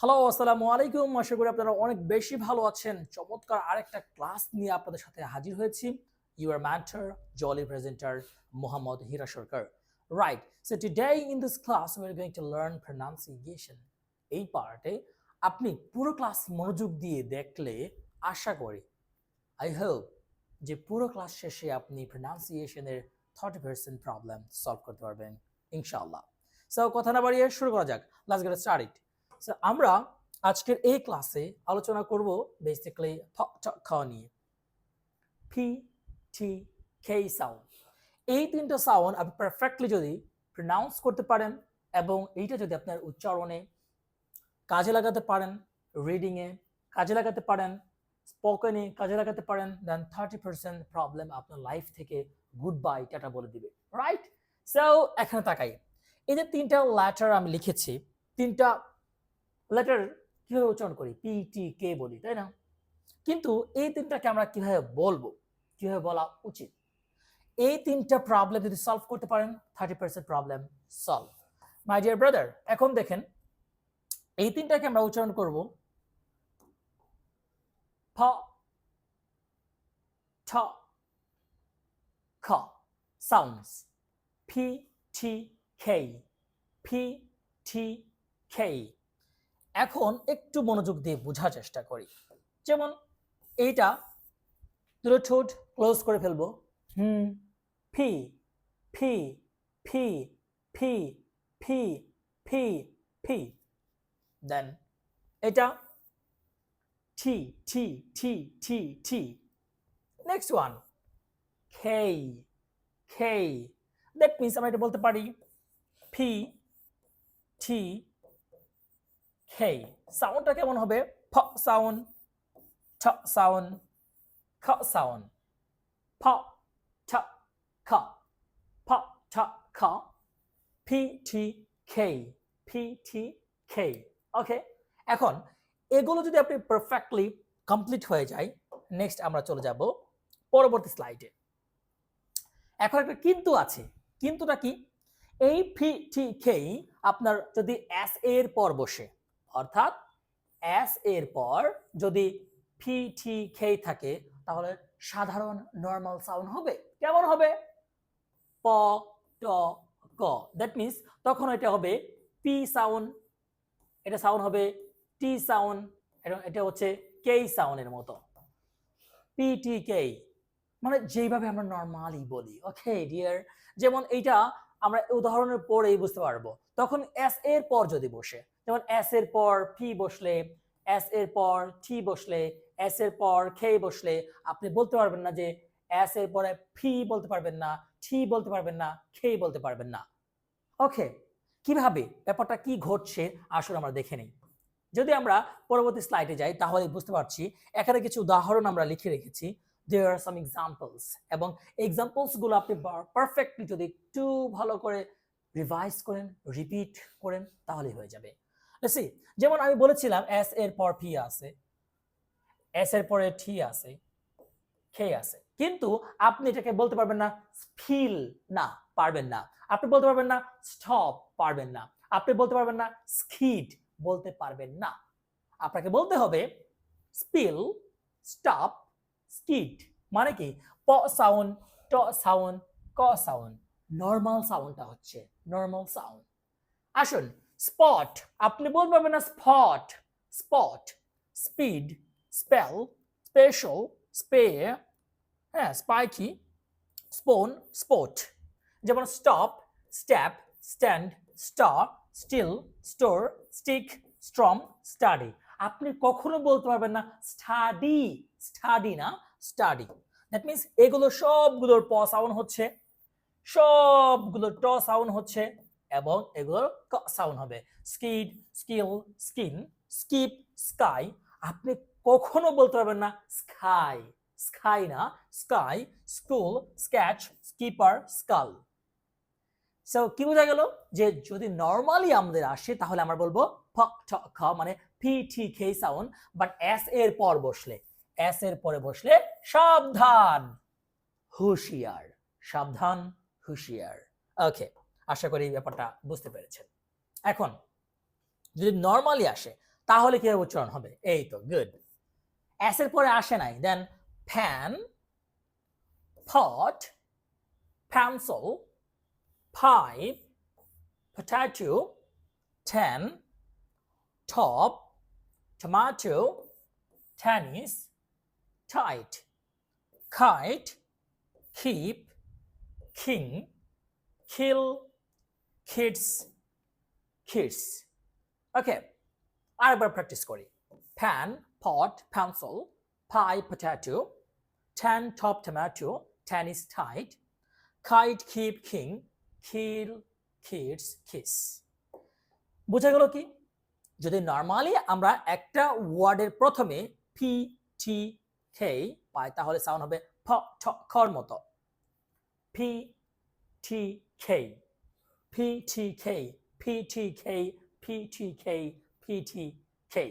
Hello আসসালামু আলাইকুম। আশা করি আপনারা অনেক বেশি ভালো আছেন। চমৎকার আরেকটা ক্লাস নিয়ে আপনাদের সাথে হাজির হয়েছি। Your matter jolly presenter Mohammad Hira Sarkar right so today in this class we are going to learn pronunciation এই পার্টে আপনি পুরো ক্লাস মনোযোগ দিয়ে দেখলে আশা করি আই হোপ যে পুরো ক্লাস শেষে আপনি প্রনাউন্সিয়েশনের থার্টি পার্সেন্ট প্রবলেম সলভ করতে পারবেন, ইনশাআল্লাহ। সো কথা না বাড়িয়ে শুরু করা যাক। Last get start it So, আমরা আজকের এই ক্লাসে আলোচনা করব বেসিক্যালি খাওয়া নিয়ে। পি টি কে সাউন্ড এই তিনটা সাউন্ড আপনি পারফেক্টলি যদি প্রনাউন্স করতে পারেন এবং এইটা যদি আপনার উচ্চারণে কাজে লাগাতে পারেন রিডিংয়ে কাজে লাগাতে পারেন স্পোকেনে কাজে লাগাতে পারেন দেন থার্টি পার্সেন্ট প্রবলেম আপনার লাইফ থেকে গুড বাই টাটা বলে দিবে। রাইট সো এখানে তাকাই। এই যে তিনটা ল্যাটার আমি লিখেছি তিনটা লেটার কীভাবে উচ্চারণ করি? পি টি কে বলি, তাই না? কিন্তু এই তিনটাকে আমরা কীভাবে বলব? কীভাবে বলা উচিত? এই তিনটা প্রবলেম যদি সলভ করতে পারেন thirty percent problem solve my dear brother এখন দেখেন, এই তিনটাকে আমরা উচ্চারণ করব ফ ঠ, খ sounds P T K P T K এখন একটু মনোযোগ দিয়ে বোঝার চেষ্টা করি। যেমন এইটা দুটো ঠোঁট ক্লোজ করে ফেলব। হুম, ফি ফি ফি ফি ফি ফি ফি। দেন এটা T T T T T next one খেই খেই। দ্যাট মিনস আমরা এটা বলতে পারি ফি টি খেই সাউন্ডটা কেমন হবে? ফ সাউন্ড ঠ সাউন্ড খ সাউন্ড ফ, ঠ, খ, ফ, ঠ, খ পি টি খেই পি টি খেই ওকে এখন, এগুলো যদি আপনি পারফেক্টলি কমপ্লিট হয়ে যায় নেক্সট আমরা চলে যাব পরবর্তী স্লাইডে এখন একটা কিন্তু আছে কিন্তুটা কি? এই ফি টি খেই আপনার যদি এস এর পর বসে অর্থাৎ এস এর পর যদি ফি টি খেই থাকে, তাহলে সাধারণ নর্মাল সাউন্ড হবে। কেমন হবে? প, ট ক দ্যাট মিনস তখন এটা হবে পি সাউন্ড এটা সাউন্ড হবে টি সাউন্ড এটা হচ্ছে কেই সাউন্ডের মতো। পি টি কেই মানে যেইভাবে আমরা নর্মালি বলি ওকে ডিয়ার যেমন এইটা আমরা উদাহরণের পরেই বুঝতে পারব। তখন এস এর পর যদি বসে যেমন এস এর পর পি বসলে এস এর পর টি বসলে এস এর পর খে বসলে, আপনি বলতে পারবেন না যে এস এর পরে ফি বলতে পারবেন না টি বলতে পারবেন না খে বলতে পারবেন না। ওকে কীভাবে? ব্যাপারটা কি ঘটছে? আসলে আমরা দেখে নেই। যদি আমরা পরবর্তী স্লাইডে যাই, তাহলে বুঝতে পারছি, এখানে কিছু উদাহরণ আমরা লিখে রেখেছি। দেয়ার আর সাম এক্সাম্পলস এবং এক্সাম্পলসগুলো আপনি পারফেক্টলি যদি একটু ভালো করে রিভাইজ করেন রিপিট করেন, তাহলেই হয়ে যাবে। সি যেমন আমি বলেছিলাম এস এর পর পি আছে এস এর পরে টি আছে খে আছে। কিন্তু আপনি এটাকে বলতে পারবেন না ফিল না, পারবেন না। আপনি বলতে পারবেন না স্টপ পারবেন না। আপনি বলতে পারবেন না স্কিড বলতে পারবেন না। আপনাকে বলতে হবে স্পিল স্টপ স্কিড মানে কি? প সাউন্ড ট সাউন্ড ক সাউন্ড নর্মাল সাউন্ডটা হচ্ছে নর্মাল সাউন্ড আসুন স্পট আপনি বলতে পারবেন না spot spot speed spell special স্পে হ্যাঁ স্পাইকি স্পোন স্পোর্ট যেমন stop step stand star still store stick storm study আপনি কখনো বলতে পারবেন না স্টাডি স্টাডি না স্টাডি দ্যাট মিনস এগুলো সবগুলোর প সাউন্ড হচ্ছে। সবগুলোর ট সাউন্ড হচ্ছে। এবং এগুলোর সাউন্ড হবে। Skid skill skin skip sky আপনি কখনো বলতে পারবেন না স্কাই স্কাই না sky school scratch skipper skull so কি বোঝা গেল? যে যদি নর্মালি আমাদের আসে, তাহলে আমরা বলব ফ ঠ খ মানে পি টি খে সাউন্ড বাট এস এর পর বসলে। এস এর পরে বসলে সাবধান, হুঁশিয়ার। সাবধান, হুঁশিয়ার। ওকে আশা করি এই ব্যাপারটা বুঝতে পেরেছেন। এখন, যদি নর্মালি আসে, তাহলে কীভাবে উচ্চারণ হবে? এই তো গুড এর পরে আসে নাই then fan pot pencil pipe potato, ten, top, tomato, tennis, tight, kite, keep, king, kill kids kids okay i আরেকবার প্র্যাকটিস করি pan pot pencil pie potato ten top tomato tennis tight kite keep king kill kids kiss বোঝা গেল কি যদি normally আমরা একটা ওয়ার্ডের প্রথমে পি টি খে পাই তাহলে সাউন্ড হবে ফ ঠ খর মতো পি টি খে কে পি টি কে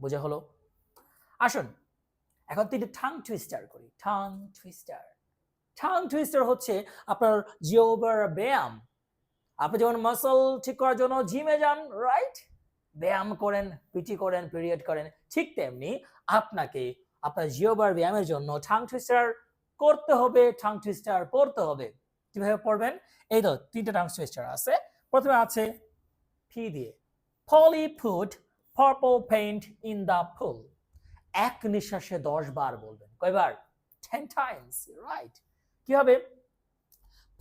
বোঝা হলো? আসুন, এখন তিনটি ঠাং টুইস্টার করি। ঠাং টুইস্টার ঠাং টুইস্টার হচ্ছে আপনার জিওবার ব্যায়াম। আপনি যেমন মাসল ঠিক করার জন্য জিমে যান রাইট ব্যায়াম করেন পিটি করেন পিরিয়ড করেন, ঠিক তেমনি আপনাকে আপনার জিওবার ব্যায়ামের জন্য ঠাং টুইস্টার করতে হবে ঠাং টুইস্টার পড়তে হবে। কীভাবে পড়বেন? এই তো তিনটা ঠাং টুইস্টার আছে। প্রথমে আছে ফি দিয়ে। Polly put purple paint in the pool এক নিঃশ্বাসে দশ বার বলবেন। কয়বার? টেন টাইমস রাইট কি হবে?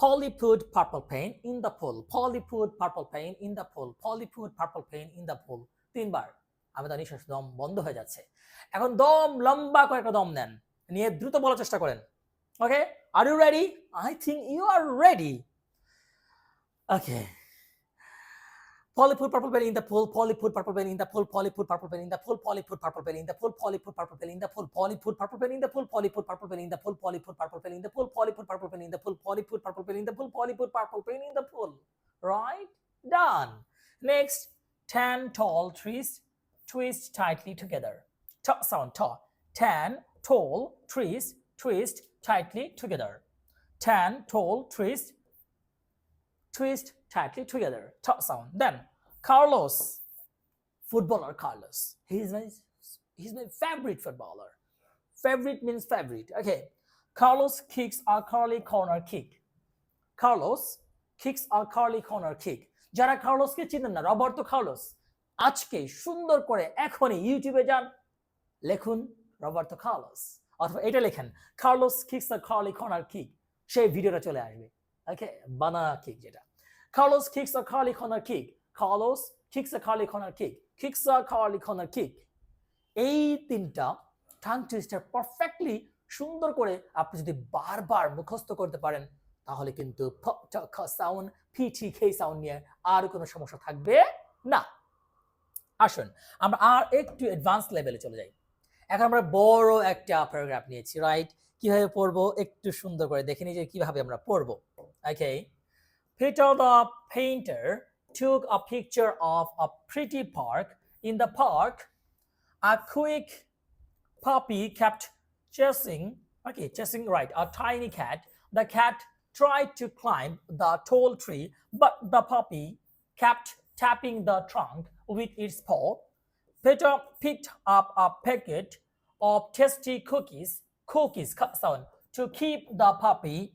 Polly put purple paint in the pool. Polly put purple paint in the pool. Polly put purple paint in the pool. তিনবার। আমি তার নিঃশ্বাস দম বন্ধ হয়ে যাচ্ছে। এখন দম লম্বা করে একটা দম নেন। নিয়ে দ্রুত বলার চেষ্টা করেন। Okay, are you ready? I think you are ready. Okay. Polly put purple belly in the pool, Polly put purple belly in the pool, Polly put purple belly in the pool, Polly put purple belly in the pool, Polly put purple belly in the pool, Polly put purple belly in the pool, Polly put purple belly in the pool, Polly put purple belly in the pool, Polly put purple belly in the pool, Polly put purple belly in the pool, Polly put purple belly in the pool. Right? Done. Next, 10 tall trees twist tightly together. Sound tall. 10 tall trees twist tightly together. Ten tall twist, twist tightly together. Top sound. Then Carlos, footballer Carlos. He's my he's my favorite footballer. Favorite means favorite. Okay. Carlos kicks a curly corner kick. Carlos kicks a curly corner kick. যারা কার্লোসকে চিনেন না Roberto Carlos আজকে সুন্দর করে এখনই ইউটিউবে যান লেখুন Roberto Carlos অথবা এটা লেখেন Carlos kicks a curly corner kick সেই ভিডিওটা চলে আসবে। ওকে বানানা কিক যেটা। Carlos kicks a curly corner kick Carlos kicks a curly corner kick. Kicks a curly corner kick. এই তিনটা টাং টুইস্টার পারফেক্টলি সুন্দর করে আপনি যদি বারবার মুখস্থ করতে পারেন, তাহলে কিন্তু সাউন্ড ফি পিটি খে সাউন্ড নিয়ে আর কোনো সমস্যা থাকবে না। আসুন, আমরা আর একটু অ্যাডভান্স লেভেলে চলে যাই। এখন আমরা বড় একটা প্যারাগ্রাফ নিয়েছি রাইট কীভাবে পড়ব একটু সুন্দর করে দেখে নিই যে কীভাবে আমরা পড়ব ওকে Peter the painter took a picture of a pretty park. In the park, a quick puppy kept chasing, okay, chasing right, a tiny cat. The cat tried to climb the tall tree, but the puppy kept tapping the trunk with its paw. Peter picked up a packet of tasty cookies, cookies cut sound, to keep the puppy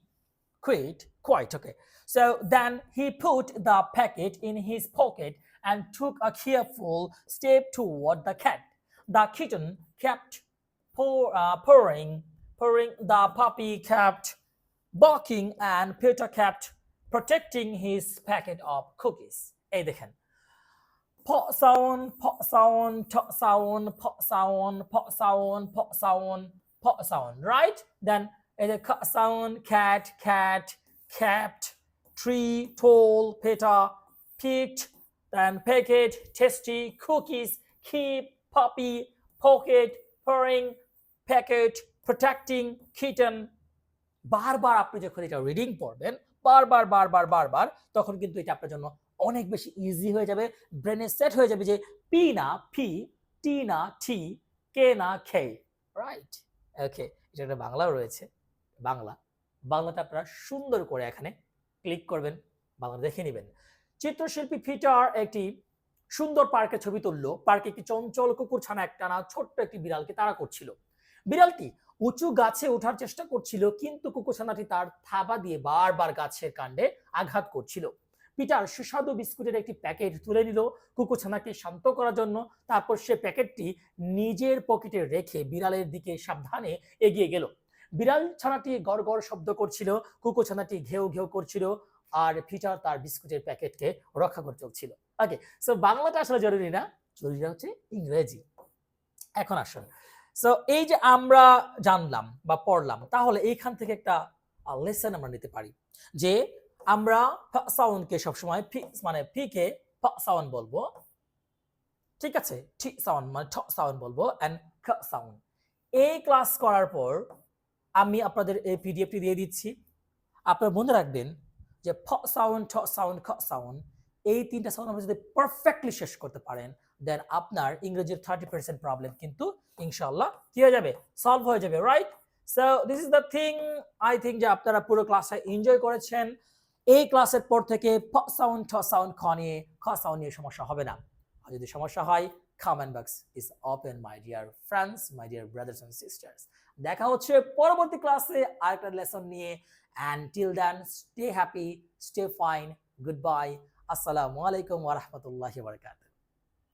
quiet, quiet, okay. So then he put the packet in his pocket and took a careful step toward the cat. The kitten kept pour, uh, purring, purring. The puppy kept barking, and Peter kept protecting his packet of cookies. এই দেখেন pot sound, pot sound, top sound, pot sound, pot sound, pot sound, pot sound, right? Then it is cut sound, cat, cat, capped, tree, tall, peta, picked, then packet, tasty, cookies, keep, puppy, pocket, purring, packet, protecting, kitten. বারবার আপনি যখন এটা reading করবেন বারবার বারবার বারবার তখন কিন্তু এটা আপনার জন্য অনেক বেশি ইজি হয়ে যাবে ব্রেনে সেট হয়ে যাবে যে পি না ফি টি না টি কে না খে রাইট ওকে এটা একটা বাংলাও রয়েছে, বাংলা। বাংলাটা আপনারা সুন্দর করে এখানে ক্লিক করবেন, বাংলা দেখে নেবেন। চিত্রশিল্পী ফিটার একটি সুন্দর পার্কে ছবি তুললো। পার্কে একটি চঞ্চল কুকুর ছানা একটানা ছোট্ট একটি বিড়ালকে তাড়া করছিল। বিড়ালটি উঁচু গাছে ওঠার চেষ্টা করছিল, কিন্তু কুকুরছানাটি তার থাবা দিয়ে বারবার গাছের কাণ্ডে আঘাত করছিল। পিটার সুস্বাদু বিস্কুটের একটি প্যাকেট তুলে নিল। কুকুরছানাকে শান্ত করার জন্য তারপর সে প্যাকেটটি নিজের পকেটে রেখে বিড়ালের দিকে সাবধানে এগিয়ে গেল। বিড়াল ছানাটি গড় গড় শব্দ করছিল কুকুরছানাটি ঘেউ ঘেউ করছিল আর পিটার তার বিস্কুটের প্যাকেটকে রক্ষা করে চলছিল। ওকে সো বাংলাটা আসলে জরুরি না জরুরি হচ্ছে ইংরেজি। এখন আসুন। সো এই যে আমরা জানলাম বা পড়লাম, তাহলে এইখান থেকে একটা লেসন আমরা নিতে পারি। যে আমরা সাউন্ডকে সবসময় ফি মানে ফিকে সাউন্ড বলব। ঠিক আছে? ঠিক সাউন্ড মানে ঠ সাউন্ড বলব অ্যান্ড খ সাউন্ড এই ক্লাস করার পর আমি আপনাদের এই পিডিএফটি দিয়ে দিচ্ছি। আপনারা মনে রাখবেন যে ফ সাউন্ড ঠ সাউন্ড খ সাউন্ড এই তিনটা সাউন্ড আপনি যদি পারফেক্টলি শেষ করতে পারেন দেন আপনার ইংরেজির থার্টি পার্সেন্ট প্রবলেম কিন্তু ইনশাল্লাহ কি হয়ে যাবে সলভ হয়ে যাবে right so this is the thing I think যে আপনারা পুরো ক্লাসটা এনজয় করেছেন। এই ক্লাসের পর থেকে ফ সাউন্ড ঠ সাউন্ড খ নিয়ে, খ সাউন্ড নিয়ে সমস্যা হবে না। আর যদি সমস্যা হয় comment box is open my dear friends my dear brothers and sisters দেখা হচ্ছে পরবর্তী ক্লাসে আরেকটা লেসন নিয়ে। And till then stay happy stay fine good bye আসসালামু আলাইকুম ওয়া বারাকাতুহু।